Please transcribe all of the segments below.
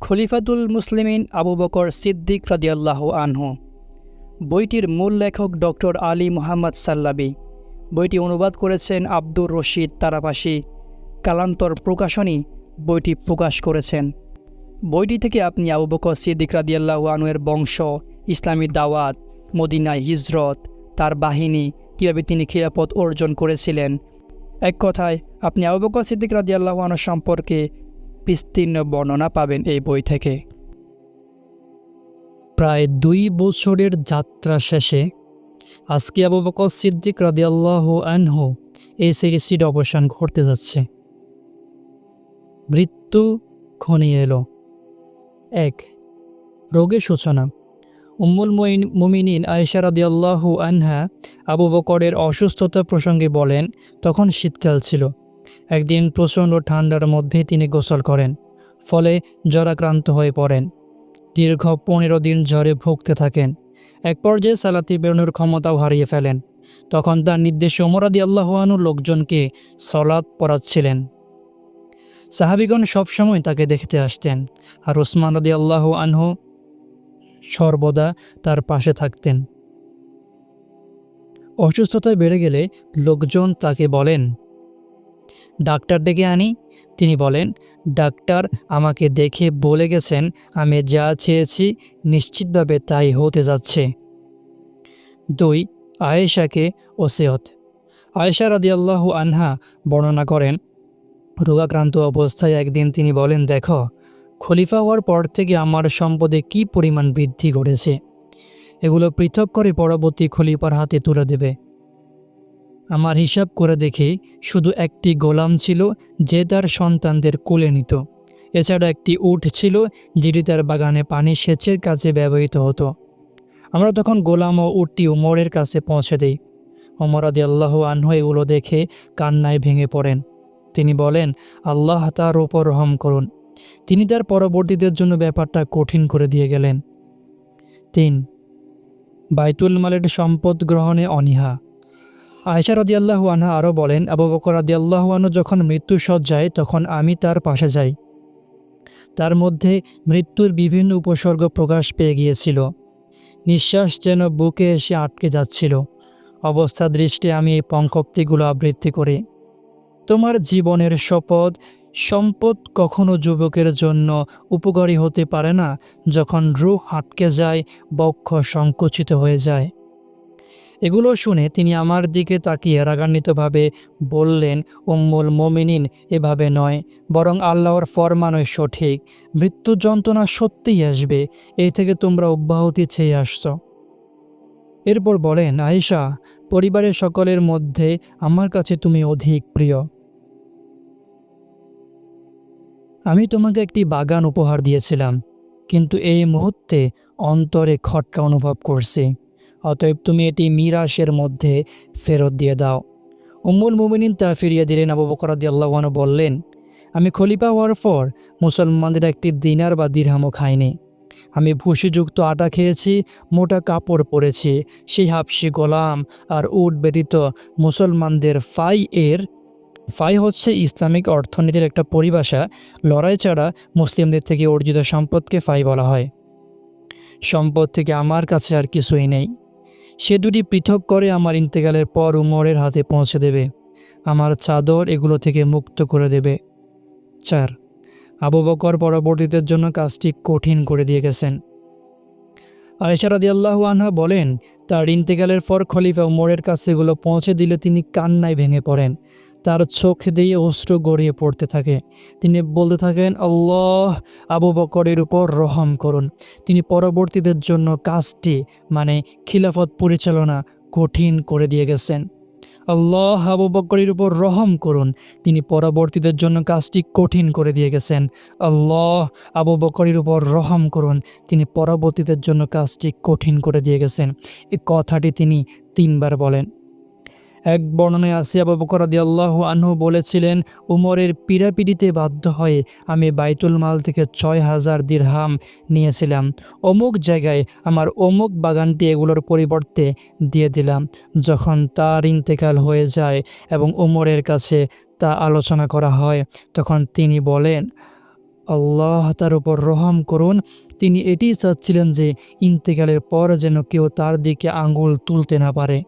খলিফাতুল মুসলিমিন আবু বকর সিদ্দিক রাদিয়াল্লাহু আনহু। বইটির মূল লেখক ডক্টর আলী মোহাম্মদ সাল্লাবি। বইটি অনুবাদ করেছেন আব্দুর রশিদ তারাবাসী। কালান্তর প্রকাশনী বইটি প্রকাশ করেছেন। বইটি থেকে আপনি আবু বকর সিদ্দিক রাদিয়াল্লাহু আনহুয়ের বংশ, ইসলামী দাওয়াত, মদিনায় হিজরত তার বাহিনী কীভাবে তিনি খিলাপত অর্জন করেছিলেন। এক কথায়, আপনি আবু বকর সিদ্দিক রাদিয়াল্লাহু আনহু সম্পর্কে বিস্তীর্ণ বর্ণনা পাবেন এই বই থেকে। প্রায় দুই বছরের যাত্রা শেষে আজকে আবু বকর সিদ্দিক রাদিয়াল্লাহ আনহু এই সিরিজটির অবসান ঘটতে যাচ্ছে। মৃত্যু ঘনিয়ে এলো। এক, রোগের সূচনা। উম্মুল মুমিনিন আয়েশা রাদিয়াল্লাহু আনহা আবু বকরের অসুস্থতা প্রসঙ্গে বলেন, তখন শীতকাল ছিল। একদিন প্রচণ্ড ঠান্ডার মধ্যে তিনি গোসল করেন, ফলে জ্বরাক্রান্ত হয়ে পড়েন। দীর্ঘ পনেরো দিন জ্বরে ভুগতে থাকেন। এক পর্যায়ে সালাতি বেরোনোর ক্ষমতাও হারিয়ে ফেলেন। তখন তার নির্দেশে ওমরাদি আল্লাহানু লোকজনকে সলাৎ পড়াচ্ছিলেন। সাহাবিগণ সবসময় তাকে দেখতে আসতেন। আর ওসমান রদি আল্লাহ আনহু সর্বদা তার পাশে থাকতেন। অসুস্থতায় বেড়ে গেলে লোকজন তাকে বলেন, ডাক্তার ডেকে আনি। তিনি বলেন, ডাক্তার আমাকে দেখে বলে গেছেন, আমি যা চেয়েছি নিশ্চিতভাবে তাই হতে যাচ্ছে। দুই, আয়েশাকে ওসিয়ত। আয়েশা রাদিয়াল্লাহু আনহা বর্ণনা করেন, রোগাক্রান্ত অবস্থায় একদিন তিনি বলেন, দেখো খলিফা হওয়ার পর থেকে আমার সম্পদে কি পরিমাণ বৃদ্ধি ঘটেছে? এগুলো পৃথক করে পরবর্তী খলিফার হাতে তুলে দেবে। আমার হিসাব করে দেখি শুধু একটি গোলাম ছিল যে তার সন্তানদের কোলে নিত। এছাড়া একটি উট ছিল যেটি তার বাগানে পানি সেচের কাজে ব্যবহৃত হতো। আমরা তখন গোলাম ও উটটি উমরের কাছে পৌঁছে দিই। ওমর আদি আল্লাহ আনহু এগুলো দেখে কান্নায় ভেঙে পড়েন। তিনি বলেন, আল্লাহ তার ওপর রহম করুন। তিনি তার পরবর্তীদের জন্য ব্যাপারটা কঠিন করে দিয়ে গেলেন। তিন, বাইতুল মালের সম্পদ গ্রহণে অনীহা। আয়সা রদিয়াল্লাহু আনহা আরও বলেন, আবু বকর রদিয়াল্লাহু আনহু যখন মৃত্যু সজ্জায় তখন আমি তার পাশে যাই। তার মধ্যে মৃত্যুর বিভিন্ন উপসর্গ প্রকাশ পেয়ে গিয়েছিল। নিঃশ্বাস যেন বুকে এসে আটকে যাচ্ছিল। অবস্থা দৃষ্টি আমি এই পঙ্কক্তিগুলো আবৃত্তি করি। তোমার জীবনের শপথ সম্পদ কখনো যুবকের জন্য উপকারী হতে পারে না যখন রুহ আটকে যায়, বক্ষ সংকুচিত হয়ে যায়। এগুলো শুনে তিনি আমার দিকে তাকিয়ে রাগান্বিতভাবে বললেন, উম্মুল মোমিনিন, এভাবে নয়। বরং আল্লাহর ফরমানই সঠিক। মৃত্যু যন্ত্রণা সত্যিই আসবে। এই থেকে তোমরা অব্যাহতি চেয়ে আসছ। এরপর বলেন, আয়েশা, পরিবারের সকলের মধ্যে আমার কাছে তুমি অধিক প্রিয়। আমি তোমাকে একটি বাগান উপহার দিয়েছিলাম, কিন্তু এই মুহূর্তে অন্তরে খটকা অনুভব করছি। অতএব তুমি এটি মিরাশের মধ্যে ফেরত দিয়ে দাও। উম্মুল মুমিনিন তা ফিরিয়ে দিলেন আবু বকরাদি আল্লাহানু বললেন, আমি খলিফা হওয়ার পর মুসলমানদের একটি দিনার বা দিরহামও খাইনি। আমি ভুসিযুক্ত আটা খেয়েছি, মোটা কাপড় পরেছি, সেই হাফসি গোলাম আর উট ব্যতীত মুসলমানদের ফাই এর ফাই হচ্ছে ইসলামিক অর্থনীতির একটা পরিভাষা। লড়াই ছাড়া মুসলিমদের থেকে অর্জিত সম্পদকে ফাই বলা হয়। সম্পদ থেকে আমার কাছে আর কিছুই নেই। সে দুটি পৃথক করে আমার ইন্তেকালের পর উমরের হাতে পৌঁছে দেবে। আমার চাদর এগুলো থেকে মুক্ত করে দেবে। চার, আবু বকর পরবর্তীদের জন্য কাজটি কঠিন করে দিয়ে গেছেন। আয়েশারাদি আল্লাহ আনহা বলেন, তার ইন্তেকালের পর খলিফা উমরের কাছে এগুলো পৌঁছে দিলে তিনি কান্নায় ভেঙে পড়েন। তার চোখ দিয়ে অস্ত্র গড়িয়ে পড়তে থাকে। তিনি বলতে থাকেন, আল্লাহ আবু বকরের উপর রহম করুন। তিনি পরবর্তীদের জন্য কাজটি মানে খিলাফত পরিচালনা, কঠিন করে দিয়ে গেছেন। আল্লাহ আবু বকরের উপর রহম করুন। তিনি পরবর্তীদের জন্য কাজটি কঠিন করে দিয়ে গেছেন। আল্লাহ আবু বকরের উপর রহম করুন। তিনি পরবর্তীদের জন্য কাজটি কঠিন করে দিয়ে গেছেন। এই কথাটি তিনি তিনবার বলেন। এক বর্ণনায় আসি আবু বকর আল্লাহ আনহু বলেছিলেন, উমরের পিড়াপিড়িতে বাধ্য হয়ে আমি বাইতুল মাল থেকে ছয় হাজার দিরহাম নিয়েছিলাম। অমুক জায়গায় আমার অমুক বাগানটি এগুলোর পরিবর্তে দিয়ে দিলাম। যখন তার ইন্তেকাল হয়ে যায় এবং উমরের কাছে তা আলোচনা করা হয়, তখন তিনি বলেন, আল্লাহ তার উপর রহম করুন। তিনি এটিই চাচ্ছিলেন যে ইন্তেকালের পর যেন কেউ তার দিকে আঙ্গুল তুলতে না পারে।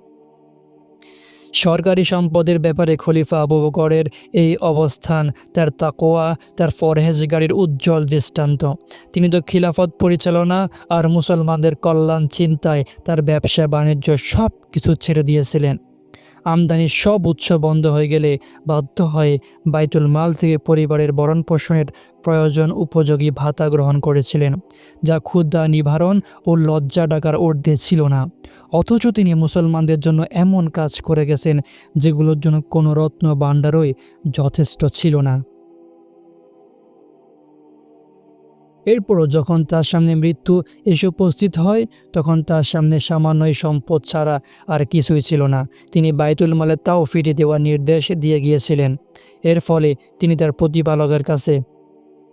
সরকারি সম্পদের ব্যাপারে খলিফা আবু বকরের এই অবস্থান, তার তাকোয়া তার ফরহেজগারির উজ্জ্বল দৃষ্টান্ত। তিনি তো খিলাফত পরিচালনা আর মুসলমানদের কল্যাণ চিন্তায় তার ব্যবসা বাণিজ্য সব কিছু ছেড়ে দিয়েছিলেন। আমদানির সব উৎস বন্ধ হয়ে গেলে বাধ্য হয়ে বাইতুল মাল থেকে পরিবারের বরণ পোষণের প্রয়োজন উপযোগী ভাতা গ্রহণ করেছিলেন, যা ক্ষুদ্রা নিবারণ ও লজ্জা ডাকার ঊর্ধ্বে ছিল না। অথচ তিনি মুসলমানদের জন্য এমন কাজ করে গেছেন যেগুলোর জন্য কোনো রত্ন ভাণ্ডারই যথেষ্ট ছিল না। এরপরও যখন তার সামনে মৃত্যু এসে উপস্থিত হয়, তখন তার সামনে সামান্যই সম্পদ ছাড়া আর কিছুই ছিল না। তিনি বাইতুল মালে তাও ফিরিয়ে দেওয়ার নির্দেশ দিয়ে গিয়েছিলেন। এর ফলে তিনি তার প্রতিপালকের কাছে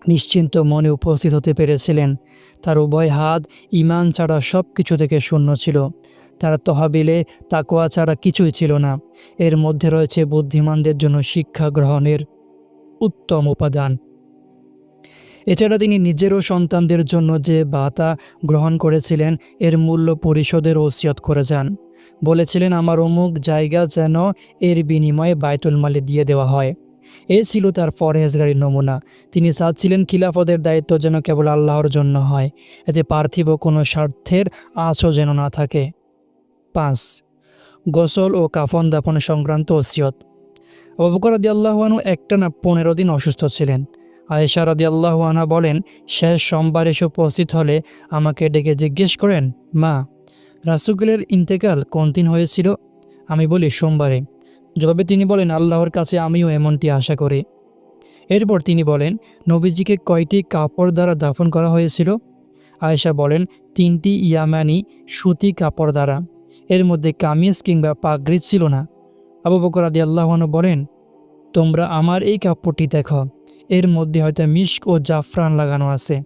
নিশ্চিন্ত মনে উপস্থিত হতে পেরেছিলেন। তার উভয় হাত ইমান ছাড়া সব কিছু থেকে শূন্য ছিল। তার তহাবিলে তাকোয়া ছাড়া কিছুই ছিল না। এর মধ্যে রয়েছে বুদ্ধিমানদের জন্য শিক্ষা গ্রহণের উত্তম উপাদান। এছাড়া তিনি নিজেরও সন্তানদের জন্য যে ভাতা গ্রহণ করেছিলেন, এর মূল্য পরিশোধের ওসিয়ত করে যান। বলেছিলেন, আমার অমুক জায়গা যেন এর বিনিময়ে বায়তুল মালে দিয়ে দেওয়া হয়। এ ছিল তার ফরহেজগারির নমুনা। তিনি চাচ্ছিলেন খিলাফতের দায়িত্ব যেন কেবল আল্লাহর জন্য হয়, এতে পার্থিব কোনো স্বার্থের আঁচও যেন না থাকে। পাঁচ, গোসল ও কাফন দাফন সংক্রান্ত ওসিয়ত। অবকর আদি আল্লাহানু একটানা পনেরো দিন অসুস্থ ছিলেন। আয়েশা রদি আল্লাহানা বলেন, শেষ সোমবার এসে উপস্থিত হলে আমাকে ডেকে জিজ্ঞেস করেন, মা রাসুগুলের ইন্তেকাল কোন দিন হয়েছিল আমি বলি, সোমবারে জবাবে তিনি বলেন, আল্লাহর কাছে আমিও এমনটি আশা করি এরপর তিনি বলেন, নবীজিকে কয়টি কাপড় দ্বারা দাফন করা হয়েছিল আয়েশা বলেন, তিনটি ইয়ামানি সুতি কাপড় দ্বারা। এর মধ্যে কামিজ কিংবা পাগড়ি ছিল না আবু বকর আদি আল্লাহানু বলেন, তোমরা আমার এই কাপড়টি দেখো এর মধ্যে হয়তো মিস্ক ও জাফরান লাগানো আছে।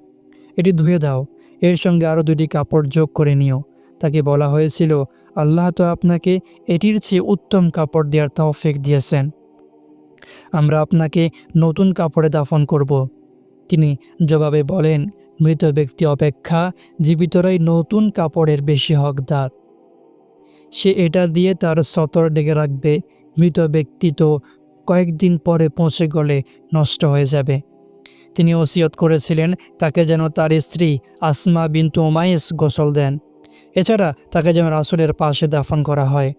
এটি ধুয়ে দাও। এর সঙ্গে আরও দুটি কাপড় যোগ করে নিও। তাকে বলা হয়েছিল, আল্লাহ তো আপনাকে এটির চেয়ে উত্তম কাপড় দেওয়ার তাও তৌফিক দিয়েছেন। আমরা আপনাকে নতুন কাপড়ে দাফন করব। তিনি জবাবে বলেন, মৃত ব্যক্তি অপেক্ষা জীবিতরাই নতুন কাপড়ের বেশি হকদার। সে এটা দিয়ে তার সতর ডেকে রাখবে। মৃত ব্যক্তি তো কয়েকদিন পরে পৌঁছে গেলে নষ্ট হয়ে যাবে। তিনি ওসিয়ত করেছিলেন, তাকে যেন তার স্ত্রী আসমা বিন্তু ওমাইস গোসল দেন। এছাড়া তাকে যেন রাসুলের পাশে দাফন করা হয়।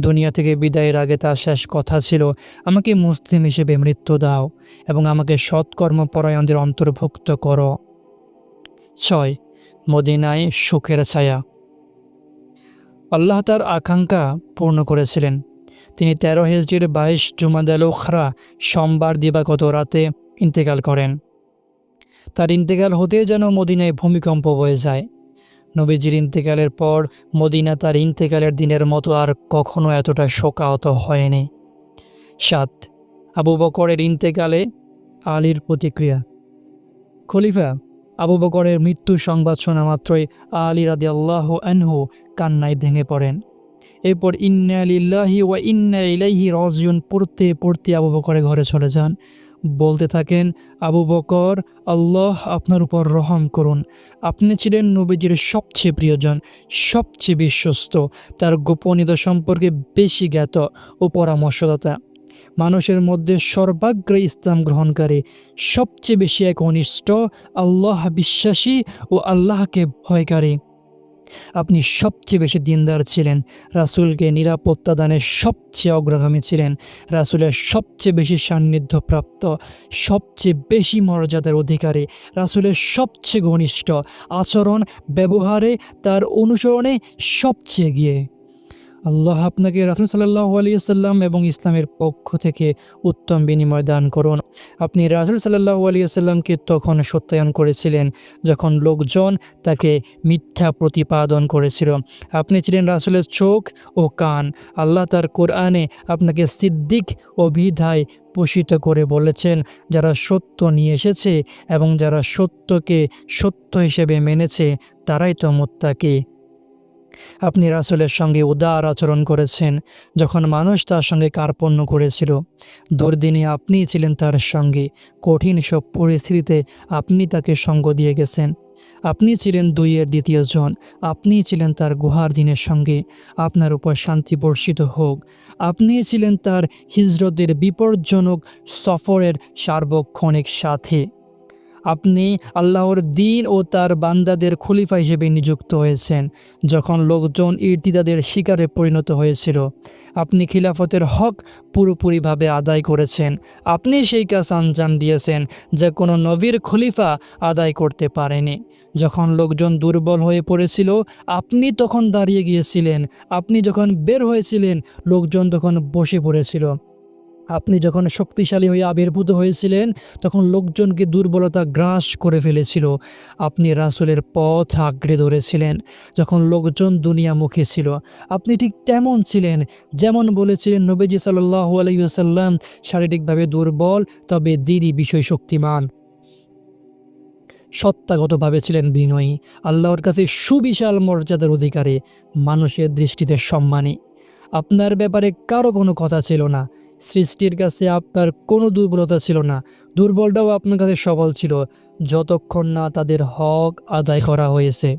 দুনিয়া থেকে বিদায়ের আগে তার শেষ কথা ছিল, আমাকে মুসলিম হিসেবে মৃত্যু দাও এবং আমাকে সৎকর্মপরায়ণদের অন্তর্ভুক্ত করো। ছয়, মদিনায় সুখের ছায়া। আল্লাহ তার আকাঙ্ক্ষা পূর্ণ করেছিলেন। তিনি তেরো হেজরির বাইশ জুমাদাল ওখরা সোমবার দিবাগত রাতে ইন্তেকাল করেন। তার ইন্তেকাল হতে যেন মদিনায় ভূমিকম্প বয়ে যায়। নবীজির ইন্তেকালের পর মদিনা তার ইন্তেকালের দিনের মতো আর কখনো এতটা শোকাহত হয়নি। সাত, আবু বকরের ইন্তেকালে আলীর প্রতিক্রিয়া। খলিফা, আবু বকরের মৃত্যু সংবাদ শোনা মাত্রই আলী রাদি আল্লাহ আনহু কান্নায় ভেঙে পড়েন। এরপর ইন্না লিল্লাহি ওয়া ইন্না ইলাইহি রাজিউন পড়তে পড়তে আবু বকরের ঘরে চলে যান। বলতে থাকেন, আবু বকর, আল্লাহ আপনার উপর রহম করুন। আপনি ছিলেন নবীজির সবচেয়ে প্রিয়জন, সবচেয়ে বিশ্বস্ত। তার গোপনীয়তা সম্পর্কে বেশি জ্ঞাত ও পরামর্শদাতা। মানুষের মধ্যে সর্বাগ্রে ইসলাম গ্রহণকারী। সবচেয়ে বেশি এক অনিষ্ট আল্লাহ বিশ্বাসী ও আল্লাহকে ভয়কারী। আপনি সবচেয়ে বেশি দিনদার ছিলেন। রাসুলকে নিরাপত্তা দানের সবচেয়ে অগ্রগামী ছিলেন। রাসুলের সবচেয়ে বেশি সান্নিধ্যপ্রাপ্ত সবচেয়ে বেশি মর্যাদার অধিকারী, রাসুলের সবচেয়ে ঘনিষ্ঠ আচরণ, ব্যবহারে, তার অনুসরণে সবচেয়ে গিয়ে আল্লাহ আপনাকে রাসুল সাল্লাহ আলিয়াল্লাম এবং ইসলামের পক্ষ থেকে উত্তম বিনিময় দান করুন। আপনি রাসুল সাল্লাহ আলিয়াল্লামকে তখন সত্যায়ন করেছিলেন, যখন লোকজন তাকে মিথ্যা প্রতিপাদন করেছিল। আপনি ছিলেন রাসুলের চোখ ও কান। আল্লাহ তার কোরআনে আপনাকে সিদ্দিক অভিধায় পোষিত করে বলেছেন, যারা সত্য নিয়ে এসেছে এবং যারা সত্যকে সত্য হিসেবে মেনেছে, তারাই তো মোত্তাকি। আপনি রাসুলের সঙ্গে উদার আচরণ করেছেন, যখন মানুষ তার সঙ্গে কার্পণ্য করেছিল। দুর্দিনে আপনিই ছিলেন তার সঙ্গে। কঠিন সব পরিস্থিতিতে আপনি তাকে সঙ্গ দিয়ে গেছেন। আপনি ছিলেন দুইয়ের দ্বিতীয় জন। আপনিই ছিলেন তার গুহার দিনের সঙ্গে। আপনার উপর শান্তি বর্ষিত হোক। আপনিই ছিলেন তার হিজরতের বিপজ্জনক সফরের সার্বক্ষণিক সাথে। আপনি আল্লাহর দিন ও তার বান্দাদের খলিফা হিসেবে নিযুক্ত হয়েছেন, যখন লোকজন ইর্তিদাদের শিকারে পরিণত হয়েছিল। আপনি খিলাফতের হক পুরোপুরিভাবে আদায় করেছেন। আপনি সেই কাজ আঞ্জাম দিয়েছেন যা কোনো নবীর খলিফা আদায় করতে পারেনি। যখন লোকজন দুর্বল হয়ে পড়েছিল, আপনি তখন দাঁড়িয়ে গিয়েছিলেন। আপনি যখন বের হয়েছিলেন, লোকজন তখন বসে পড়েছিল। আপনি যখন শক্তিশালী হয়ে আবির্ভূত হয়েছিলেন, তখন লোকজনকে দুর্বলতা গ্রাস করে ফেলেছিল। আপনি রাসুলের পথ আঁকড়ে ধরেছিলেন, যখন লোকজন দুনিয়ামুখী ছিল। আপনি ঠিক তেমন ছিলেন, যেমন বলেছিলেন নবীজি সাল্লাহ আলহিহাসাল্লাম শারীরিকভাবে দুর্বল, তবে দিদি বিষয় শক্তিমান। সত্তাগতভাবে ছিলেন বিনয়ী, আল্লাহর কাছে সুবিশাল মর্যাদার অধিকারে, মানুষের দৃষ্টিতে সম্মানী। আপনার ব্যাপারে কারও কোনো কথা ছিল না। সৃষ্টির কাছে আপনার কোনো দুর্বলতা ছিল না। দুর্বলটাও আপনার কাছে সবল ছিল, যতক্ষণ না তাদের হক আদায় করা হয়েছে।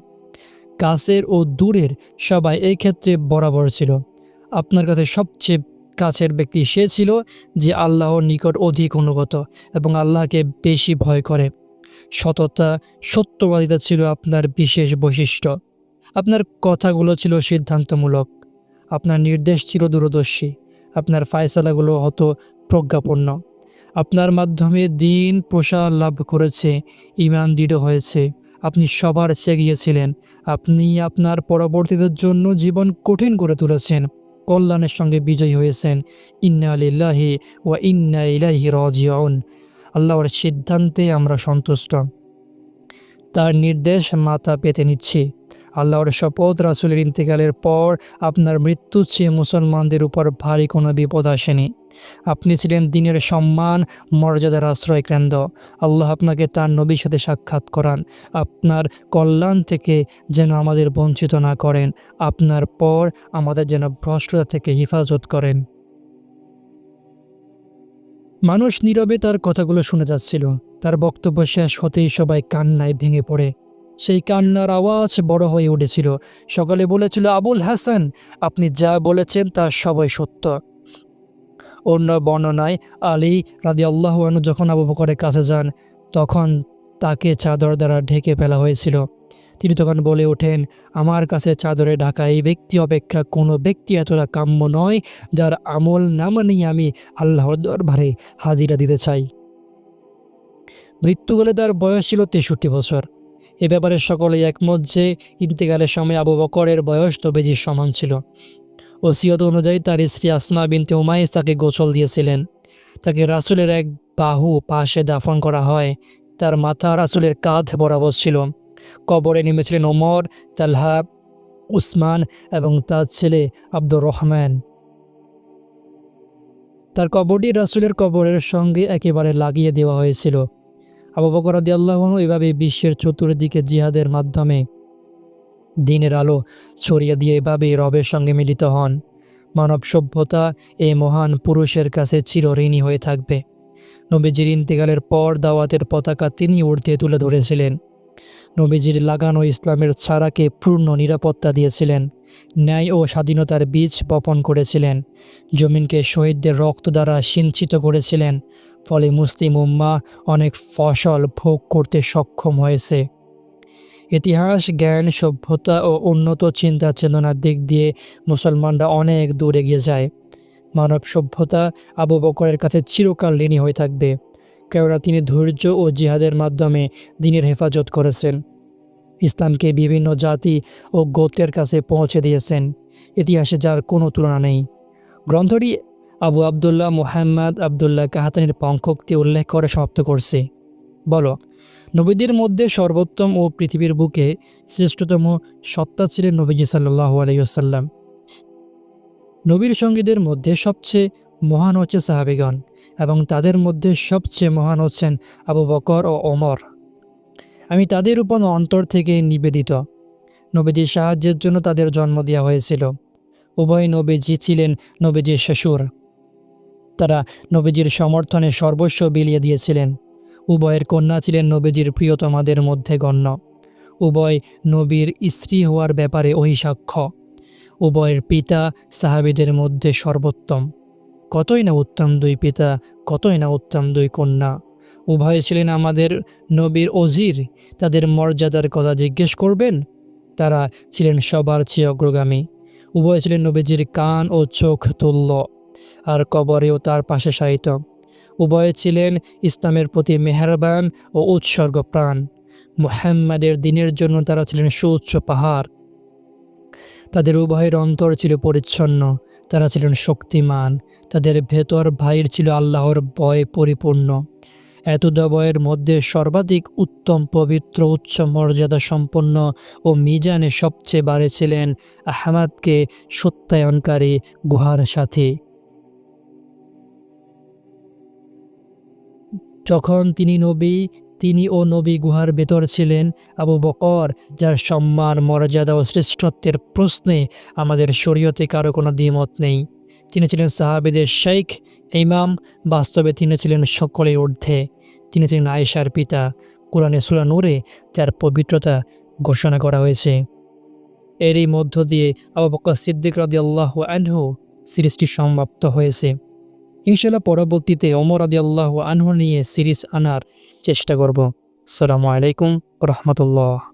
কাছের ও দূরের সবাই এই ক্ষেত্রে বরাবর ছিল। আপনার কাছে সবচেয়ে কাছের ব্যক্তি সে ছিল যে আল্লাহর নিকট অধিক অনুগত এবং আল্লাহকে বেশি ভয় করে। সততা, সত্যবাদিতা ছিল আপনার বিশেষ বৈশিষ্ট্য। আপনার কথাগুলো ছিল সিদ্ধান্তমূলক। আপনার নির্দেশ ছিল দূরদর্শী। আপনার ফায়সালাগুলো হতো প্রজ্ঞাপন্ন। আপনার মাধ্যমে দিন প্রসার লাভ করেছে ইমান দৃঢ় হয়েছে। আপনি সবার চেয়ে গিয়েছিলেন আপনি আপনার পরবর্তীদের জন্য জীবন কঠিন করে তুলেছেন। কল্যাণের সঙ্গে বিজয়ী হয়েছেন। ইন্না আলিল্লাহি ওয়া ইন্না ইলাহি রাজিউন। আল্লাহর সিদ্ধান্তে আমরা সন্তুষ্ট। তার নির্দেশ মাথা পেতে নিচ্ছি। আল্লাহর শপথ রাসুলের ইন্তেকালের পর আপনার মৃত্যু চেয়ে মুসলমানদের উপর ভারী কোনো বিপদ আসেনি। আপনি ছিলেন দিনের সম্মান, মর্যাদার আশ্রয় কেন্দ্র। আল্লাহ আপনাকে তার নবীর সাথে সাক্ষাৎ করান। আপনার কল্যাণ থেকে যেন আমাদের বঞ্চিত না করেন। আপনার পর আমাদের যেন ভ্রষ্টতা থেকে হেফাজত করেন। মানুষ নীরবে তার কথাগুলো শুনে যাচ্ছিল। তার বক্তব্য শেষ হতেই সবাই কান্নায় ভেঙে পড়ে। সেই কান্নার আওয়াজ বড় হয়ে উঠেছিল। সকালে বলেছিল, আবুল হাসান, আপনি যা বলেছেন তা সবাই সত্য। অন্য বর্ণনায় আলী রাদি আল্লাহানু যখন আবু বকরের কাছে যান, তখন তাকে চাদর দ্বারা ঢেকে ফেলা হয়েছিল। তিনি তখন বলে ওঠেন, আমার কাছে চাদরে ঢাকা এই ব্যক্তি অপেক্ষা কোনো ব্যক্তি এতটা কাম্য নয়, যার আমল নামা নিয়ে আমি আল্লাহর দরবারে হাজিরা দিতে চাই। মৃত্যুকালে তার বয়স ছিল তেষট্টি বছর। এ ব্যাপারে সকলেই একমত যে ইন্তেকালের সময় আবু বকরের বয়স তবেজির সমান ছিল। ওসিয়ত অনুযায়ী তার স্ত্রী আসমা বিনতে উমাইস তাকে গোসল দিয়েছিলেন। তাকে রাসুলের এক বাহু পাশে দাফন করা হয়। তার মাথা রাসুলের কাঁধ বরাবর ছিল। কবরে নেমেছিলেন ওমর, তালহা, উসমান এবং তার ছেলে আব্দুর রহমান। তার কবরটি রাসুলের কবরের সঙ্গে একেবারে লাগিয়ে দেওয়া হয়েছিল। আবু বকর আল্লাহ এভাবে বিশ্বের চতুর্দিকে জিহাদের মাধ্যমে দিনের আলো ছড়িয়ে দিয়ে এভাবে রবের সঙ্গে মিলিত হন। মানব সভ্যতা এই মহান পুরুষের কাছে চিরঋণী হয়ে থাকবে। নবীজির ইন্তেকালের পর দাওয়াতের পতাকা তিনি ঊর্ধ্বে তুলে ধরেছিলেন। নবীজির লাগানো ইসলামের ছাড়াকে পূর্ণ নিরাপত্তা দিয়েছিলেন। ন্যায় ও স্বাধীনতার বীজ বপন করেছিলেন। জমিনকে শহীদদের রক্ত দ্বারা সিঞ্চিত করেছিলেন। ফলে মুসলিম উম্মা অনেক ফসল ভোগ করতে সক্ষম হয়েছে। ইতিহাস, জ্ঞান, সভ্যতা ও উন্নত চিন্তা চেতনার দিক দিয়ে মুসলমানরা অনেক দূর এগিয়ে যায়। মানব সভ্যতা আবু বকরের কাছে চিরকাল ঋণী হয়ে থাকবে। কেননা তিনি ধৈর্য ও জিহাদের মাধ্যমে দিনের হেফাজত করেছেন। ইসলামকে বিভিন্ন জাতি ও গোত্রের কাছে পৌঁছে দিয়েছেন। ইতিহাসে যার কোনো তুলনা নেই। গ্রন্থটি আবু আবদুল্লাহ মোহাম্মদ আবদুল্লাহ কাহাতানির পঙ্খক্তি উল্লেখ করে সমাপ্ত করছে। বলো, নবীদের মধ্যে সর্বোত্তম ও পৃথিবীর বুকে শ্রেষ্ঠতম সত্তা ছিলেন নবীজি সাল্লাহ আলাইসাল্লাম নবীর সঙ্গীদের মধ্যে সবচেয়ে মহান হচ্ছে সাহাবিগণ এবং তাদের মধ্যে সবচেয়ে মহান হচ্ছেন আবু বকর ও ওমর। আমি তাদের উপর অন্তর থেকে নিবেদিত। নবীজির সাহায্যের জন্য তাদের জন্ম দেওয়া হয়েছিল। উভয় নবীজি ছিলেন নবীজির শ্বশুর। তারা নবীজির সমর্থনে সর্বস্ব বিলিয়ে দিয়েছিলেন। উভয়ের কন্যা ছিলেন নবীজির প্রিয়তমাদের মধ্যে গণ্য। উভয় নবীর স্ত্রী হওয়ার ব্যাপারে অহিসাক্ষ্য। উভয়ের পিতা সাহাবিদের মধ্যে সর্বোত্তম। কতই না উত্তম দুই পিতা, কতই না উত্তম দুই কন্যা। উভয় ছিলেন আমাদের নবীর অজির। তাদের মর্যাদার কথা জিজ্ঞেস করবেন? তারা ছিলেন সবার চেয়ে অগ্রগামী। উভয় ছিলেন নবীজির কান ও চোখ তুল্য। আর কবরেও তার পাশে সাহিত উভয় ছিলেন ইসলামের প্রতি মেহরবান ও উৎসর্গ প্রাণ। মুহাম্মাদের দিনের জন্য তারা ছিলেন সুউচ্চ পাহাড়। তাদের উভয়ের অন্তর ছিল পরিচ্ছন্ন, তারা ছিলেন শক্তিমান, তাদের ভেতর ভাইয়ের ছিল আল্লাহর ভয় পরিপূর্ণ। এত এতদবয়ের মধ্যে সর্বাধিক উত্তম, পবিত্র, উচ্চ মর্যাদা সম্পন্ন ও মিজানে সবচেয়ে বাড়েছিলেন আহমাদকে সত্যায়নকারী গুহার সাথে। যখন তিনি নবী, তিনি ও নবী গুহার ভেতর ছিলেন, আবু বকর, যার সম্মান, মর্যাদা ও শ্রেষ্ঠত্বের প্রশ্নে আমাদের শরীয়তে কারও কোনো দ্বিমত নেই। তিনি ছিলেন সাহাবেদের শেখ ইমাম, বাস্তবে তিনি ছিলেন সকলের ঊর্ধ্বে। তিনি ছিলেন আয়েশার পিতা। কোরআনে সুরা নূরে যার পবিত্রতা ঘোষণা করা হয়েছে। এরই মধ্য দিয়ে আবু বকর সিদ্দিক রাদি আল্লাহ আনহু সিরিজটি সমাপ্ত হয়েছে। ইনশাল্লাহ পরবর্তীতে ওমর আদি আল্লাহ আনহু নিয়ে সিরিজ আনার চেষ্টা করব। সালামু আলাইকুম রহমতুল্লাহ।